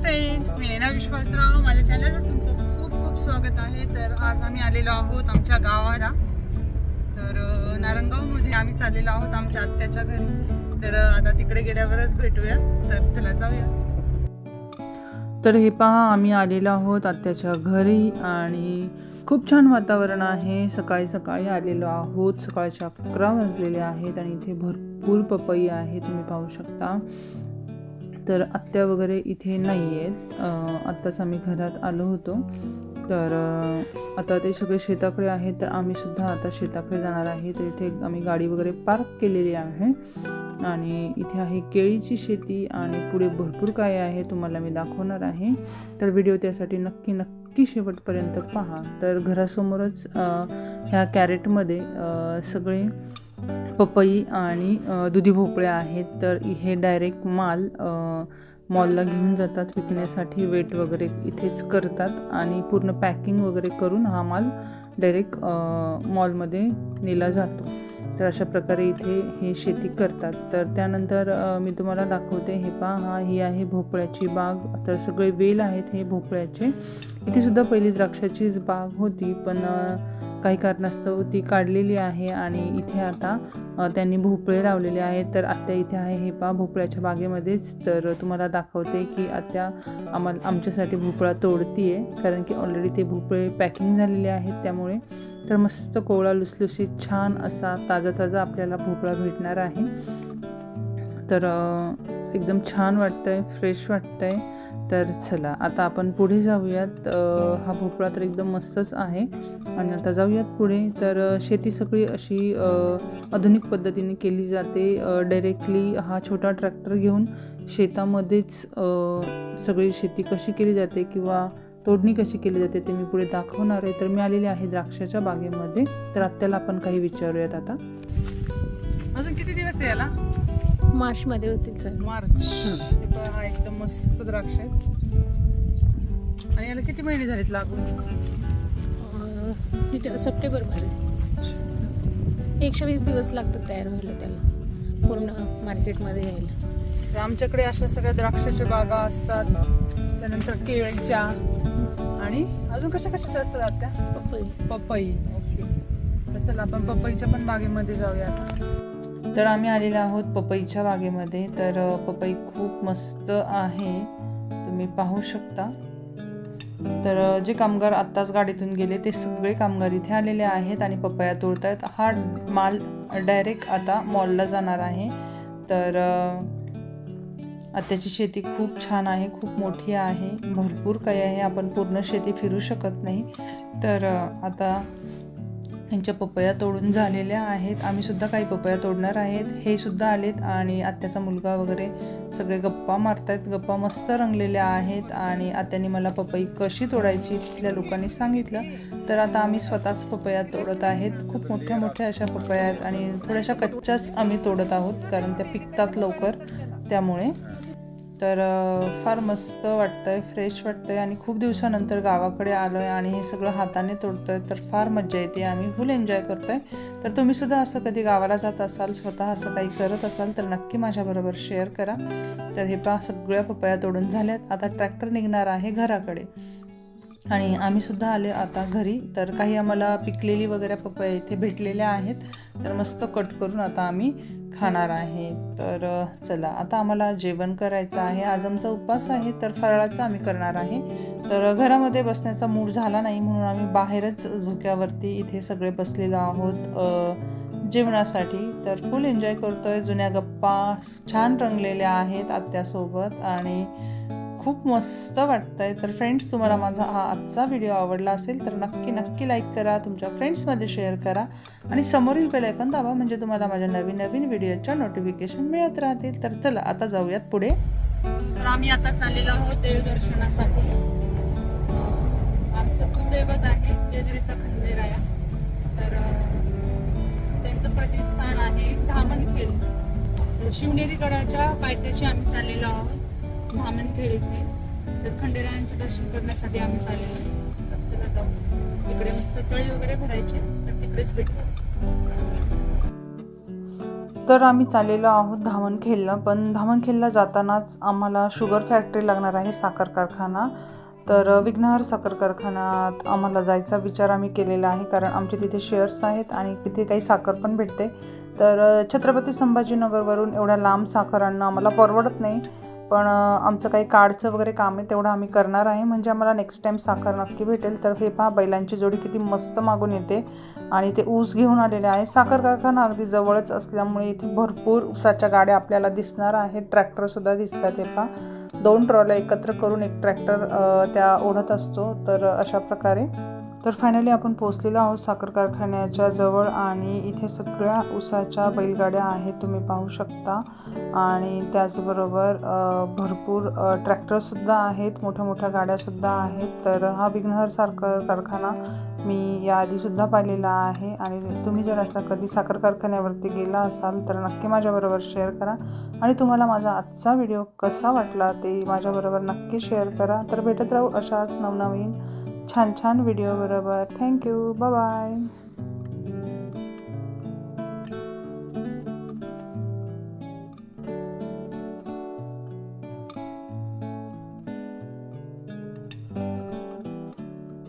Friends मी नेना विश्वासराव. माझ्या चॅनलवर तुमचं खूप खूप स्वागत आहे. तर आज आम्ही आलेलो आहोत आमच्या गावाला. तर नारंगावमध्ये आम्ही चाललेलो आहोत आमच्या आत्याच्या घरी. तर आता तिकडे गेल्यावरच भेटूया. तर चला जाऊया. तर हे पहा आम्ही आलेलो आहोत आत्याच्या घरी आणि खूप छान वातावरण आहे. सकाळी सकाळी आलेलो आहोत. सकाळच्या अकरा वाजलेले आहेत आणि इथे भरपूर पपई आहे तुम्ही पाहू शकता. तर आत्या वगैरे इथे नाही आहेत आत्ताच आम्ही घरात आलो होतो. तर आता ते सगळे शेताकडे आहेत तर आम्हीसुद्धा आता शेताकडे जाणार आहे. तर इथे आम्ही गाडी वगैरे पार्क केलेली आहे. आणि इथे आहे केळीची शेती आणि पुढे भरपूर काय आहे तुम्हाला मी दाखवणार आहे. तर व्हिडिओ त्यासाठी नक्की नक्की शेवटपर्यंत पहा. तर घरासमोरच ह्या कॅरेटमध्ये सगळे पपई आणि दुधी भोपळे आहेत तर हे डायरेक्ट माल मॉलला घेऊन जातात विकण्यासाठी वेट वगैरे इथेच करतात आणि पूर्ण पॅकिंग वगैरे करून हा माल डायरेक्ट मॉलमध्ये नेला जातो. तर अशा प्रकारे इथे हे शेती करतात. तर त्यानंतर मी तुम्हाला दाखवते हे पहा हा ही आहे भोपळ्याची बाग. तर सगळे वेल आहेत हे भोपळ्याचे. इथे सुद्धा पहिली द्राक्षाचीच बाग होती पण काही कारणास्तव ती काढलेली आहे आणि इथे आता त्यांनी भोपळे लावलेले आहेत. तर आत्या इथे आहे हे पा भोपळ्याच्या बागेमध्येच. तर तुम्हाला दाखवते की आत्या आम्हाला आमच्यासाठी भोपळा तोडतीये कारण की ऑलरेडी ते भोपळे पॅकिंग झालेले आहेत त्यामुळे. तर मस्त कोवळा लुसलुसीत छान असा ताजा ताजा आपल्याला भोपळा भेटणार आहे. तर एकदम छान वाटतंय फ्रेश वाटतंय. तर चला आता आपण पुढे जाऊयात. हा भोपळा तर एकदम मस्तच आहे. आणि आता जाऊयात पुढे. तर शेती सगळी अशी आधुनिक पद्धतीने केली जाते. डायरेक्टली हा छोटा ट्रॅक्टर घेऊन शेतामध्येच सगळी शेती कशी केली जाते किंवा तोडणी कशी केली जाते ते मी पुढे दाखवणार आहे. तर मी आलेले आहे द्राक्षाच्या बागेमध्ये. तर आत्याला आपण काही विचारूयात आता. अजून किती दिवस याला? मार्च मध्ये होतील सर. मार्च. हा एकदम मस्त द्राक्ष आहेत आणि याला किती महिने झालेत लागून? सप्टेंबरमध्ये एकशे वीस दिवस लागतात तयार व्हायला त्याला. पूर्ण मार्केटमध्ये यायला. तर आमच्याकडे अशा सगळ्या द्राक्षाच्या बागा असतात. त्यानंतर केळीच्या. आणि अजून कशा कशाच्या असतात आत्या? पपई. पपई. ओके. तर चला आपण पपईच्या पण बागेमध्ये जाऊया तर आम्ही आलेलो आहोत पपईच्या बागेमध्ये. तर पपई खूप मस्त आहे. तुम्ही पाहू शकता. तर जे कामगार आत्ताच गाडीतून गेले ते सगळे कामगार इथे आलेले आहेत आणि पपया तोडतायत. हा माल डायरेक्ट आता मॉलला जाणार आहे. तर आत्याची शेती खूप छान आहे खूप मोठी आहे. भरपूर काही आहे. आपण पूर्ण शेती फिरू शकत नाही. तर आता यांच्या पपया तोडून झालेल्या आहेत. आम्ही सुद्धा काही पपया तोडणार आहेत. हे सुद्धा आलेत आणि आत्याचा मुलगा वगैरे सगळे गप्पा मारतायत. गप्पा मस्त रंगलेल्या आहेत आणि आत्याने मला पपई कशी तोडायची तिथल्या लोकांनी सांगितलं. तर आता आम्ही स्वतःच पपया तोडत आहेत. खूप मोठ्या मोठ्या अशा पपया आहेत आणि थोड्याशा कच्च्याच आम्ही तोडत आहोत कारण त्या पिकतात लवकर. त्यामुळे तर फार मस्त वाटतंय फ्रेश वाटतंय आणि खूप दिवसानंतर गावाकडे आलो आहे आणि हे सगळं हाताने तोडतोय तर फार मज्जा येते आम्ही. फुल एन्जॉय करतोय. तर तुम्ही सुद्धा असं कधी गावाला जात असाल स्वतः असं काही करत असाल तर नक्की माझ्याबरोबर शेअर करा. तर हे पहा सगळ्या पपया तोडून झाल्यात. आता ट्रॅक्टर निघणार आहे घराकडे. आणि आम्ही सुद्धा आले आता घरी. तर काही आम्हाला पिकलेली वगैरे पपया इथे भेटलेल्या आहेत. तर मस्त कट करून आता आम्ही खाणार आहे. तर चला आता आम्हाला जेवण करायचं आहे. आज आमचा उपवास आहे तर फराळाचं आम्ही करणार आहे. तर घरामध्ये बसण्याचा मूड झाला नाही म्हणून आम्ही बाहेरच झोक्यावरती इथे सगळे बसलेलो आहोत जेवणासाठी. तर फुल एन्जॉय करतोय. जुन्या गप्पा छान रंगलेल्या आहेत आत्यासोबत आणि खूप मस्त वाटतंय. तर फ्रेंड्स तुम्हाला माझा हा आजचा व्हिडिओ आवडला असेल तर नक्की नक्की लाईक करा तुमच्या फ्रेंड्समध्ये शेअर करा. आणि समोरील बेलायकन दाबा म्हणजे तुम्हाला माझ्या नवीन नवीन व्हिडिओच्या नोटिफिकेशन मिळत राहतील. तर चला आता जाऊयात पुढे. तर आम्ही आता चाललेलो आहोत देवदर्शनासाठी. आमचं कुलदैवत आहे जेजुरीचा खंडेराया. तर त्यांचं प्रतिस्थान आहे धामणखेड तर शिवनेरी गडाच्या पायथ्याशी आम्ही चाललेलो आहोत. धामणखेड येथे तर खंडेरायांचं दर्शन करण्यासाठी आम्ही चाललेलो आहोत चला जाऊ मस्त तळी वगैरे भरायचे तर तिकडेच भेटू. तर आम्ही चाललेलो आहोत धामणखेलला पण धामणखेलला जातानाच आम्हाला शुगर फॅक्टरी लागणार आहे साखर कारखाना. तर विघ्नहर साखर कारखान्यात आम्हाला जायचा विचार आम्ही केलेला आहे कारण आमचे तिथे शेअर्स आहेत आणि तिथे काही साखर पण भेटते. तर छत्रपती संभाजीनगरवरून एवढ्या लांब साखर आणणं आम्हाला परवडत नाही. पण आमचं काही कार्डचं वगैरे काम आहे तेवढं आम्ही करणार आहे. म्हणजे आम्हाला नेक्स्ट टाईम साखर नक्की भेटेल तर हे पहा बैलांची जोडी किती मस्त मागून येते. आणि ते ऊस घेऊन आलेले आहे. साखर कारखाना अगदी जवळच असल्यामुळे इथे भरपूर ऊसाच्या गाड्या आपल्याला दिसणार आहेत. ट्रॅक्टरसुद्धा दिसतात हे पहा. दोन ट्रॉल्या एकत्र करून एक ट्रॅक्टर त्या ओढत असतो. तर अशा प्रकारे तर फायनली आपण पोचलेलो आहोत साखर कारखान्याच्या जवळ आणि इथे सगळ्या उसाच्या बैलगाड्या आहेत तुम्ही पाहू शकता. आणि त्याचबरोबर भरपूर ट्रॅक्टरसुद्धा आहेत मोठ्या मोठ्या गाड्यासुद्धा आहेत. तर हा विघ्नहर साखर कारखाना मी याआधीसुद्धा पाहिलेला आहे. आणि तुम्ही जर असा कधी साखर कारखान्यावरती गेला असाल तर नक्की माझ्याबरोबर शेअर करा. आणि तुम्हाला माझा आजचा व्हिडिओ कसा वाटला ते माझ्याबरोबर नक्की शेअर करा. तर भेटत राहू अशाच नवनवीन छान छान व्हिडिओ बरोबर थँक्यू बाय